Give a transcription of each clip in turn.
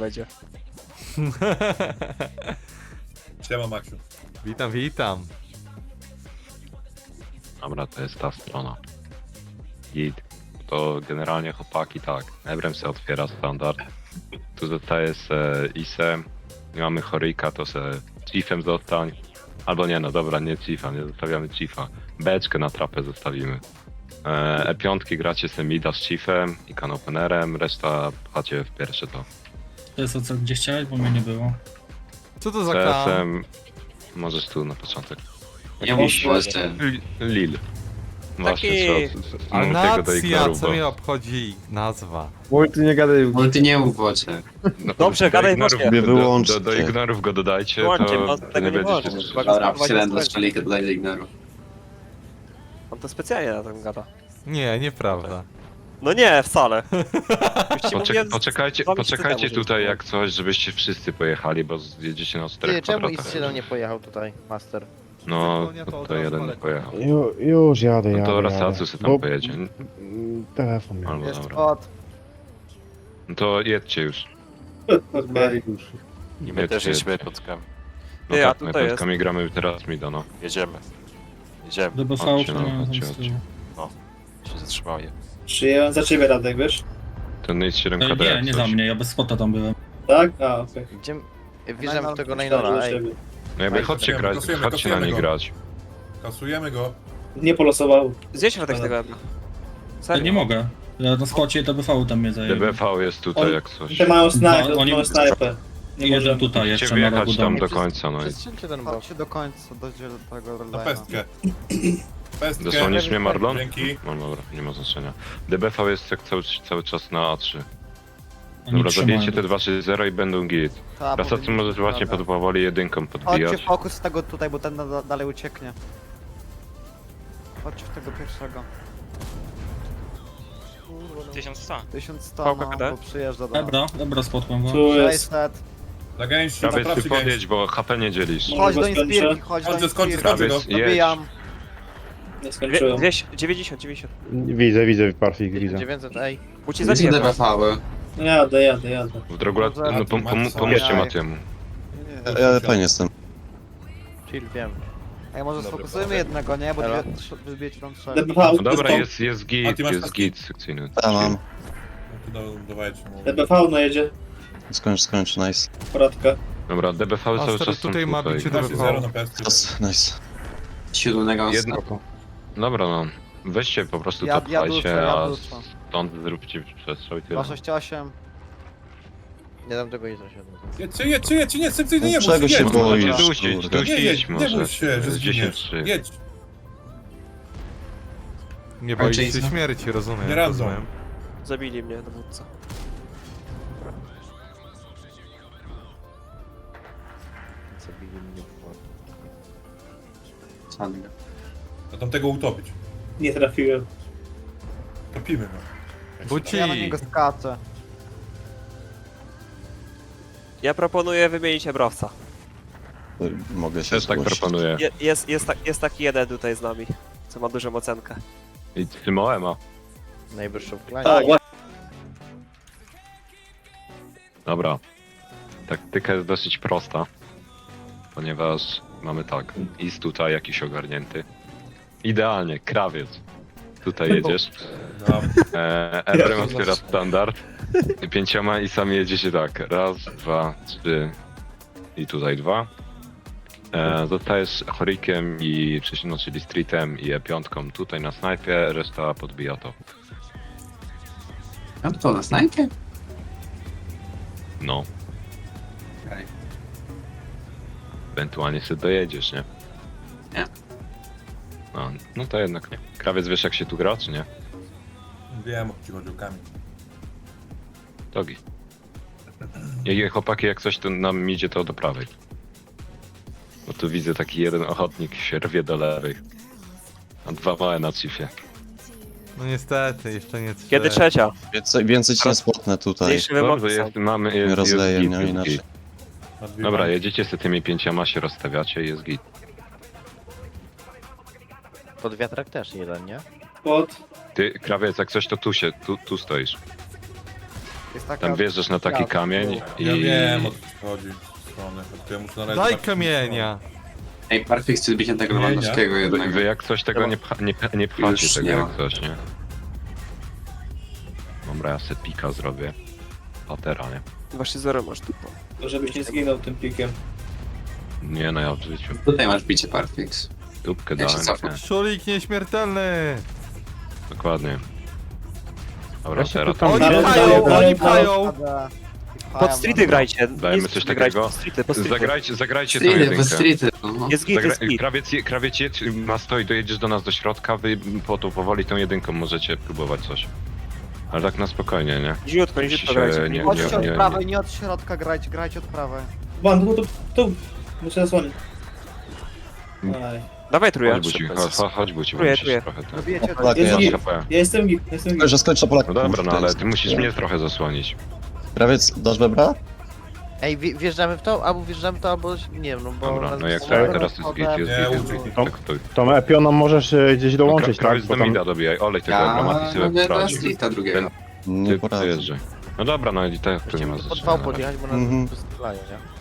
będzie. Siema Maksiu. Witam, witam. Dobra, to jest ta strona. Git. To generalnie chłopaki tak. Ebrem se otwiera standard. Tu zostaje se Isem. Nie mamy Horyka, to se Chiefem zostań. Albo nie, no dobra, nie Chiefa, nie zostawiamy Chiefa. Beczkę na trapę zostawimy. E, E5 gracie se Mida z Chiefem i Kanopenerem, reszta pchacie w pierwsze to. To jest o co gdzie chciałeś, bo mnie nie było. Co to za klan? CS-em możesz tu na początek. Nie mów Polsce. Li- Lil. Właśnie, Taki- trzeba tego nacja, ignorów, co bo- mnie obchodzi nazwa? Multi nie gadaj. Multi nie mów. No, Dobrze, do gadaj ignorów- właśnie. do, Wyłączcie. do, do ignorów go dodajcie, Wyłączcie, to bo ty tego nie nie będziecie możesz. słyszeć. Dobra, wsiadam do szczelika dla ignoru. On to specjalnie na tym gada. Nie, nieprawda. No nie, wcale. Już ci Poczek mówiłem z- poczekajcie dwa miesiące poczekajcie temu, tutaj jak coś, żebyście wszyscy pojechali, bo zjedziecie na Ty, czterech czemu kwadratach. X7 nie pojechał tutaj, Master? No, to to, od to razu jeden palę. pojechał. Ju, już jadę, No jadę. to jadę. Rasacu sobie tam Bo- pojedzie. Mm, Telefon miał. Albo Jest dobra. No to jedźcie już. Mariusz. I my też jedźmy podkami. No Ty, a tak, my tutaj jest. podkami gramy teraz Mida, no. Jedziemy. Jedziemy. DBV Chodźcie, to no, tam chodźcie, z tyłu. Się. Przyjąłem za ciebie Radek, wiesz? Ten jest 7 E, KD. Nie, jak nie coś. za mnie, ja bez spota tam byłem. Tak? A, okej. Gdzie... Wjeżdżam w tego że ej. No jakby Ej, chodźcie grać, kasujemy, chodźcie na nie go. grać. Kasujemy go. Nie polosował. Zjedź Radek z tego ebra. Ja Serio? nie mogę. Ja na spocie DBV tam mnie zajęło. DBV jest tutaj On- jak coś. Te mają snajper, No, oni- mają snajper. Nie jeden możemy. tutaj jeszcze na rogu wjechać tam domu. do końca, no i Przestrzelcie ten bok. Chodźcie do końca, do tego Na Redline'a. pestkę. Pestkę. Dosłonisz mnie Marlon? Dzięki. No dobra, nie ma znaczenia. DBV jest jak cały, cały czas na A3. Oni Dobra, zabijcie te 2-6-0 i będą git. Ta, Rasacu powinien- możesz właśnie dobra. pod powoli jedynką Chodźcie podbijać. fokus z tego tutaj, bo ten da- dalej ucieknie. Chodźcie w tego pierwszego. 1100. 1100, Pałka no, KD? bo przyjeżdża do nas. Ebra, Ebra spotłem go. Tu jest. 600. Na gęsi, Krawiec, ty naprawcie podjedź, bo HP nie dzielisz. Może Chodź go do skończę? Inspirki, chodź do Skończę, skończę, Inspirki. skończę go. Jedź. Dobijam. Nie skończyłem. 200, 90, 90. Widzę, widzę, Parfik, widzę. 900, ej. Uci Gdzie za DBV-y? No Jadę, jadę, jadę. W drogę, Może- no pom pom pomóżcie. Matiemu. Ja fajnie jestem. Chill, wiem. Ej, może Dobra, sfokusujmy dobra. jednego, nie? Bo Elo. dwie, trzy- wybijecie tam trzech. DBV, No dobra, stop. jest, jest A git, ty masz jest paski? git sekcyjny. Ja mam. Tu do- dawajcie mu. DBV najedzie. Skończ, skończ, nice. Poradka. Dobra, DBV cały czas są tutaj ma bicie Właśnie zero na pestkę. Nice. nice. Siódmego Jedno-. Dobra no, weźcie po prostu Ja- to ja pchajcie, duszę, ja a stąd zróbcie przestrzał i tyle. 268. Nie dam tego Izra się. Jedźcie, jedźcie, jedźcie, nie, sekcyjny nie Czego bój się jedź. boisz? Możecie dusić, kurde. Nie jedź, dusić nie bój może. się, że zginiesz. 10-3. Jedź. Nie się Jason? śmierci, rozumiem. Nie radzą. rozumiem. Zabili mnie dowódca. Zabili mnie w. Sandra. Tamtego utopić. Nie trafiłem. Topimy go. Buci! Ja na niego skaczę. Ja proponuję wymienić ebrowca. Mogę się Też tak zgłosić. proponuję. Je, jest, jest, tak, jest taki jeden tutaj z nami, co ma dużą ocenkę. I Tymoema. Najwyższą w klanie. Tak. Dobra. Taktyka jest dosyć prosta. Ponieważ mamy tak, is tutaj jakiś ogarnięty. Idealnie, krawiec. Tutaj jedziesz. No, E, otwiera standard. Pięcioma i sami jedziecie tak. Raz, dwa, trzy i tutaj dwa. E, zostajesz Horikiem i no, czyli Streetem i E5 tutaj na snajpie, reszta podbija to. A to na snajpie? No, Okej. ewentualnie sobie dojedziesz? Nie. No, no to jednak nie. Krawiec wiesz jak się tu gra, czy nie? wiem o co ci chodzi, Kamil. Dogi. I chłopaki jak coś to nam idzie to do prawej. Bo tu widzę taki jeden ochotnik się rwie do lewej. A dwa małe na cifie. No niestety, jeszcze nie trzy. Kiedy trzecia? Więcej, więcej ci nie spotnę tutaj. Mniejsze wymogi Dobrze, jest, mamy, jest, jest rozleję, git, nie jest inaczej. git. Dobra, jedziecie z tymi pięcioma, się rozstawiacie, jest git. Pod wiatrak też jeden, nie? Pod. Ty, krawiec, jak coś to tu się, tu, tu stoisz. Jest taka... Tam wjeżdżasz na taki Ja, kamień i... Ja wiem o co chodzi. Stronę. tylko Ja muszę znaleźć Daj taką kamienia. Ej, Parfix chce być tego Nie, nie. Lewandowskiego Wy, jednak. wy jak coś tego nie, pcha, nie, nie pchacie Już tego nie jak ma. coś, nie? Dobra, ja se pika zrobię. Patera, nie? Właśnie zero masz tu. Żebyś nie zginął tym pikiem. Nie no, ja w życiu. Tutaj masz bicie Parfix. Dupkę Ja się dałem, nie? Szulik nieśmiertelny. Dokładnie. Dobra, teraz Oni Ale- pchają, oni pchają. Pod streety grajcie. Dajmy Nie coś streety grajcie, takiego. pod streety, pod streety. Zagrajcie, zagrajcie tą Streety, jedynkę. bez streety. No. Jest git, Zagra... jest git. Krawiec, je- krawiec ma stoi, dojedziesz do nas do środka, wy po to powoli tą jedynką możecie próbować coś. Ale tak na spokojnie, nie? Niziutko, Musicie niziutko się grajcie. nie- Chodźcie od nie- prawej, nie od środka grajcie, grajcie od prawej. Ban, tu, tu, tu. Muszę zasłonić. Mm. Aj. Dawaj trójkę. Chodź buci, chodź, chodź, bo Czuję, musisz trochę Polak, Jest ja. git. HP. Ja jestem git, jestem git. Że skończę Polak. No dobra, no ale ty musisz mnie trochę zasłonić. Krawiec, dasz bebra? Ej, wje- wjeżdżamy w to, albo wjeżdżamy w to, albo nie wiem, no bo... Dobra, nas no jak tak, teraz jest git, jest git, jest git. Tak, to... Tą Epioną możesz e, gdzieś dołączyć, Kra- tak? Krawiec Bo do tam... mida dobijaj, olej tego Ja dramatyzuje mówię do wprawdzie. streeta drugiego. Nie Ty poradzę. pojeżdżaj. No dobra, no i tak to nie ma Pod znaczenia. V razie. podjechać, bo nas Mhm. wystrzelają, nie?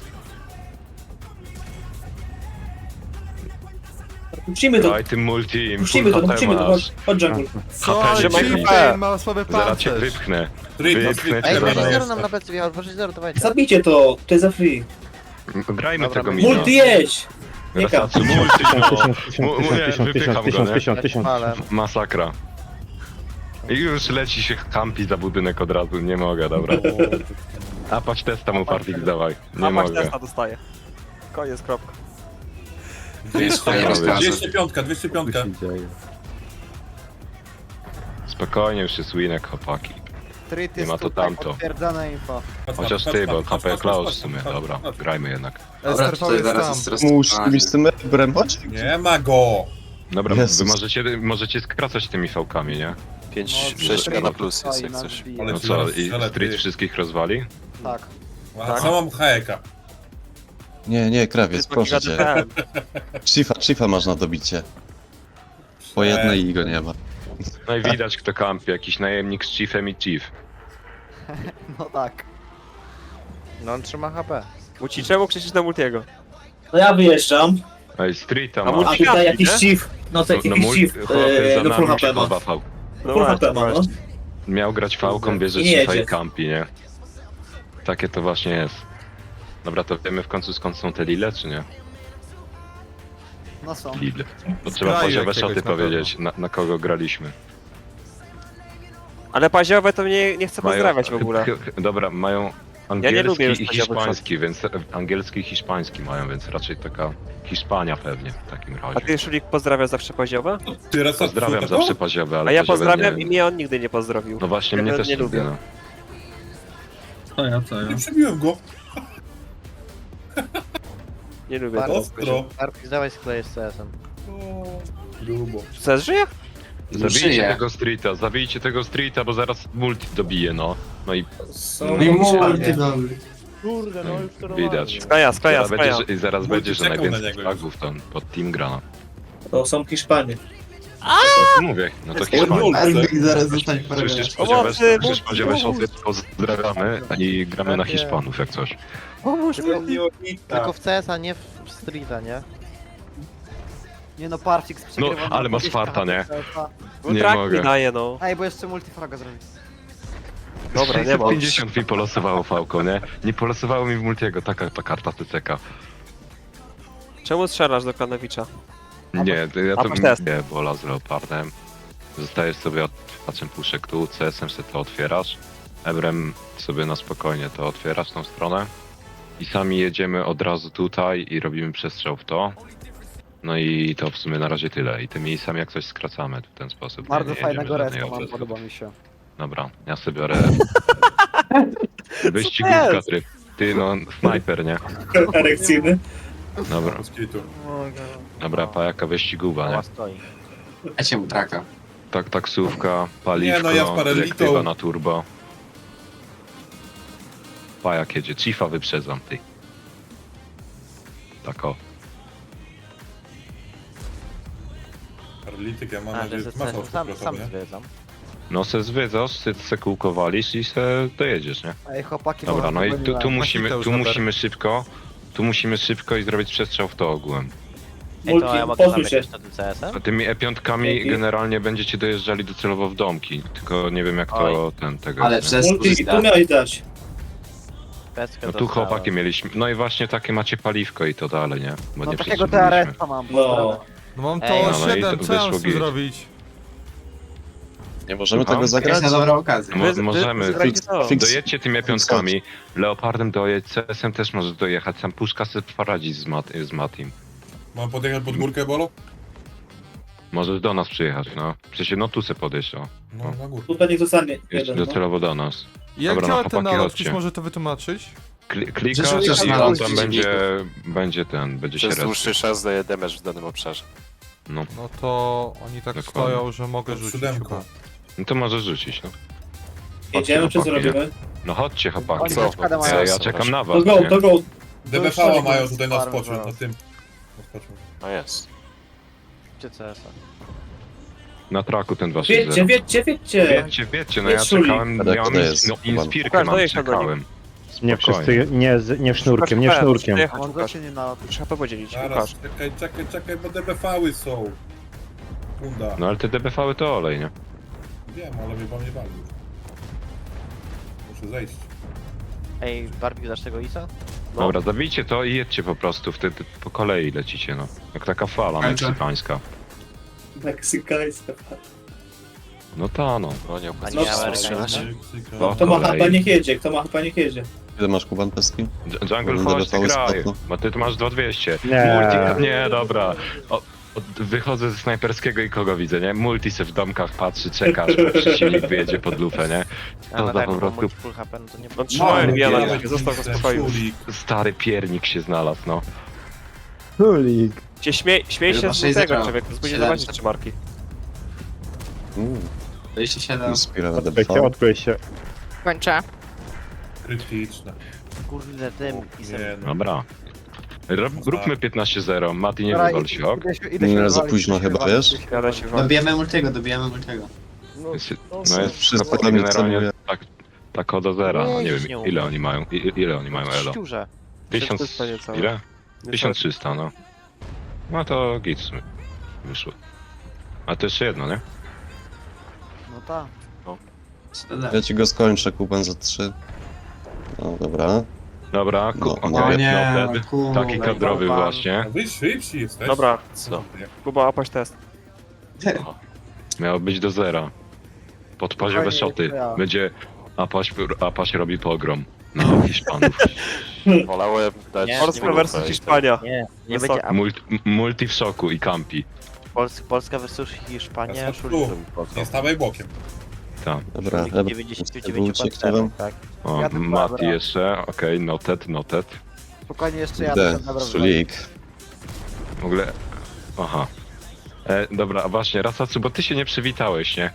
Puścimy to, Daj tym multi, puścimy to, puścimy to. Chodź, chodź jungle. Co? HP, że Chieftain ma- słaby Zaraz cię pancerz. wypchnę. Cię zaraz. Na plecy wjechał, dawajcie. Zabijcie to, to jest za free. Grajmy Dobra, tego mina. Multi jedź! Nie kap. Rasacu, multi, no. Mówię, wypycham go, nie? Ale... Masakra. I już leci się kampi za budynek od razu, nie mogę, dobra. A patrz testa mu Parfix dawaj, nie A masz mogę. testa dostaje. Koniec, kropka. To jest twoja rozkazy. 205, 205. Spokojnie, już jest winek, chłopaki. Nie jest ma to tutaj, tamto. info. Chociaż ty, bo HP Klaus w sumie, dobra, grajmy jednak. Dobra, tutaj jest zaraz tam. jest stres. Z tym ebrem, chodź. Nie ma go! Dobra, wy możecie, możecie skracać tymi fałkami, nie? 5, No, 6 street na plus jest stoi jak coś. Ale No ci co, zaraz i strzelę, Street ty. wszystkich rozwali? Tak. A co mam haeka? Nie, nie, krawiec, Ty proszę cię. DPM. Chiefa, Chiefa masz na dobicie. Po jednej i go nie ma. No i widać kto kampi, jakiś najemnik z Chiefem i Chief. No tak. No on trzyma HP. Muci, czemu krzyczysz na Multiego? No ja wyjeżdżam, Ej, Streeta A ma. multi- a tutaj jakiś nie? chief. No to No, jakiś no mój chief chłopy za e, do full nami HP ma. No Full właśnie, HP ma, no. właśnie. Miał grać fałką, bierze Nie Chiefa jedzie. i kampi, nie? Takie to właśnie jest. Dobra, to wiemy w końcu skąd są te lile, czy nie? No są. Lile. To trzeba kraju poziowe jakiegoś szoty na powiedzieć, na, na kogo graliśmy. Ale paziowe to mnie nie chcę Mają- pozdrawiać w ogóle. chy- chy- Dobra, mają angielski lubię już i hiszpański, więc angielski i hiszpański mają, więc raczej taka Hiszpania pewnie w takim A razie. ty, Szulik, pozdrawia zawsze? Ty raz Pozdrawiam zawsze poziowe, ale A ja pozdrawiam nie... i mnie on nigdy nie pozdrowił. No właśnie, Ja mnie nawet też nie lubię. lubię. No. Co ja, co ja? Nie przebiłem go. Nie lubię Bardzo. tego. Ostro. Arpix, dawaj z CS-em. O, Grubo. Co, żyje? Zabijcie Żyje. tego streeta, zabijcie tego streeta, bo zaraz multi dobije, no. No i Są No i multi, dobry. Kurde, no już to widać. Skleja, skleja, zaraz będzie, skleja. że, i zaraz Multi będzie, że czekał na najwięcej niego flagów tam pod Team Grana. To są Hiszpanie. Co mówię? No to Hiszpania. Arbik zaraz zostanie Przecież spodziewasz Pomocy, spodziewasz multi, się, pozdrawiamy i gramy na. Hiszpanów jak coś. Pomóż mi. Tylko w CS-a, nie w w Streeta, nie? Nie no, Parfix przegrywa. No, ale masz 20 farta, nie? Nie mogę. daje, no. Ej, bo jeszcze multifraga zrobić. Dobra, nie ma. 650 mi polosowało fałko, nie? Nie polosowało mi w multiego, taka ta karta TCK. Czemu strzelasz do Kanowicza? Nie, to ja a to masz test. nie, bola z leopardem. Zostajesz sobie od patrzem puszek tu, CS-em sobie to otwierasz. Ebrem sobie na spokojnie to otwierasz tą stronę. I sami jedziemy od razu tutaj i robimy przestrzał w to. No i to w sumie na razie tyle. I tymi sami jak coś skracamy w ten sposób. Nie- Bardzo nie jedziemy fajnego żadnej reska mam, podoba mi się. Dobra, ja sobie biorę. Wyścigówka, ty. Ty no, snajper, nie? Erekcyjny. Dobra, Moskitu. Dobra, pajaka wyścigówa, nie? Stoi. Dajcie mu traka. Tak, taksówka, paliwko, Nie, no ja z parelitą- dyrektywa na turbo. Pajak jedzie, Chiefa wyprzedzam, ty. Tak o. Paralityk, ja mam A, nadzieję, że sam, sam, odwrót, sam nie? zwiedzam. No se zwiedzasz, se, se kółko walisz i se dojedziesz, nie? Ej, chłopaki, Dobra, bo no i tu, tu musimy, tu musimy szybko, tu musimy szybko i zrobić przestrzał w to ogółem. Ej, to ja mogę się. jakieś na tym CS-em? A tymi E5 Dzięki. generalnie będziecie dojeżdżali docelowo w domki, tylko nie wiem jak to ten tego. Ale jest, przez Multi, tu miałeś dać. Peskę No tu dostałem. chłopaki mieliśmy, no i właśnie takie macie paliwko i to dalej, nie? Bo No nie takiego. TRS-a mam. No. No mam to Ej, no i 7, to co ja mam wyszło z tym git. zrobić? Nie możemy Słucham? tego zagrać? Jakaś dobra okazja. Mo- Wy- możemy. to. Dojedźcie tymi piątkami, Leopardem dojedź, CS-em też możesz dojechać, sam Puszka sobie poradzić z, Mat z Matim. Mam podjechać pod górkę, Bolo? Możesz do nas przyjechać, no. Przecież no tu se podejść, o. No, na górkę. Tutaj niech zostanie Jest jeden. No. docelowo do nas. Jak Dobra, działa no, ten chłopaki, nalot? chodźcie. Ktoś może to wytłumaczyć? Kli klikasz Przecież i on tam będzie, będzie ten, będzie się Przez res. dłuższy czas daje damage w danym obszarze. No. No to oni tak Dokładnie. stoją, że mogę To rzucić siódemka. chyba. no to możesz rzucić, no. Jedziemy czy co chłopaki, nie? robimy? No chodźcie chłopaki. Oni Co? Ja, ja czekam na To was, go, nie? to go. DBV mają tutaj na zaraz. na tym. Spociu. No jest. Gdzie CS-a? Na traku ten wasz Wiedźcie, wiedźcie, wiedźcie. Wiecie, wiecie, no ja czekałem, Ale miałem to jest, no, chyba. inspirkę Pokaż, mam, czekałem. Nie Spokojnie. wszyscy, nie, z- nie sznurkiem, nie sznurkiem. On zacznie na... Trzeba to podzielić, Zaraz, Łukasz. czekaj, czekaj, czekaj, bo DBV-y są. Bunda. No ale te DBV-y to olej, nie? Wiem, ale mnie wam nie wali. Muszę zejść. Ej, Barbie, dasz tego Isa? No. Dobra, zabijcie to i jedźcie po prostu, wtedy po kolei lecicie, no. Jak taka fala Kończę. meksykańska. Meksykańska. No ta, no. No nie A nie Amerykańska? strzelać. No, Kto ma kolej. chapa niech jedzie, kto ma chapa niech jedzie. Ile masz Kuban peski? Dż- Jungle Będę ty dodawał graj, bo ty tu masz 2200. Nie. Multi, nie, dobra. O, o, wychodzę ze snajperskiego i kogo widzę, nie? Multi se w domkach patrzy, czeka, aż mu przeciwnik wyjedzie pod lufę, nie? A To na za tak, po bo prostu mój full HP, no to nie... No trzymałem No, Jana, dawaj, został w ten spokoju. Stary piernik się znalazł, no. Hulik. Cię śmie śmiej się Chyba z sześć tego, zagrał. człowiek, spójrz Siedem. zobaczyć trzy marki. Uuu, 27. Inspira na Odkryj się, DBV. odkryj się. Kończę. Krytyczne. Kurde, tym Isem. Nie no. Dobra. Rob, róbmy 15-0, Mati nie Dobra, wywal się, ok? idę się- idę się Nie, za wywalić, późno idę się chyba, wywalić, wiesz? idę się Jadę się wam. Dobijemy multiego, dobijemy multiego. Jest, no, no jest wszyscy chłopaki tam generalnie celują. tak, tak od do zera, no nie wiem ile oni mają, i- ile oni mają elo. Ściurze. 1000, 1300 niecałe. ile? 1300 no. No to git w sumie. wyszło. A to jeszcze jedno, nie? No tak. Ja ci go skończę, Kuban, za trzy. No dobra. Dobra, ku, No, okej, no. O nie, noted. cool. Taki kadrowy Dobra. właśnie. No wy szybsi jesteś. Dobra, Co? Kuba, opaść test. Miało być do zera. Podpaziowe Spokojnie, szoty. to ja. Będzie Apaś, Apaś robi pogrom na Hiszpanów. Wolałem dać... Nie, Polska nie versus Hiszpania. Nie, nie Wysoko. będzie... A Multi, m- multi w szoku i campi. Pols Polska versus Hiszpania, Ja Szulik tu. robi Polską. Nie stawaj bokiem. Tak. Dobra, Szulik Eb- 99 Eb- Eb- tak. O, Ja tak Mati jeszcze, okej, noted, noted. Spokojnie jeszcze ja Idę, tak dobra Szulik. W ogóle. Aha. E, dobra, a właśnie, Rasacu, bo ty się nie przywitałeś, nie?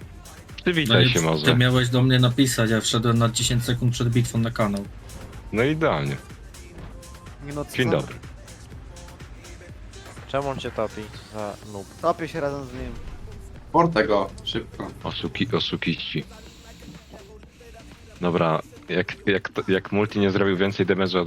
Przywitaj się może. Ty miałeś do mnie napisać, ja wszedłem na 10 sekund przed bitwą na kanał. No idealnie. Nie no, co Dzień dobry. Czemu on cię topi? Za noob. Topię się razem z nim. Portę go, szybko. Oszuki, oszukiści. Dobra, jak, jak, jak multi nie zrobił więcej damage'a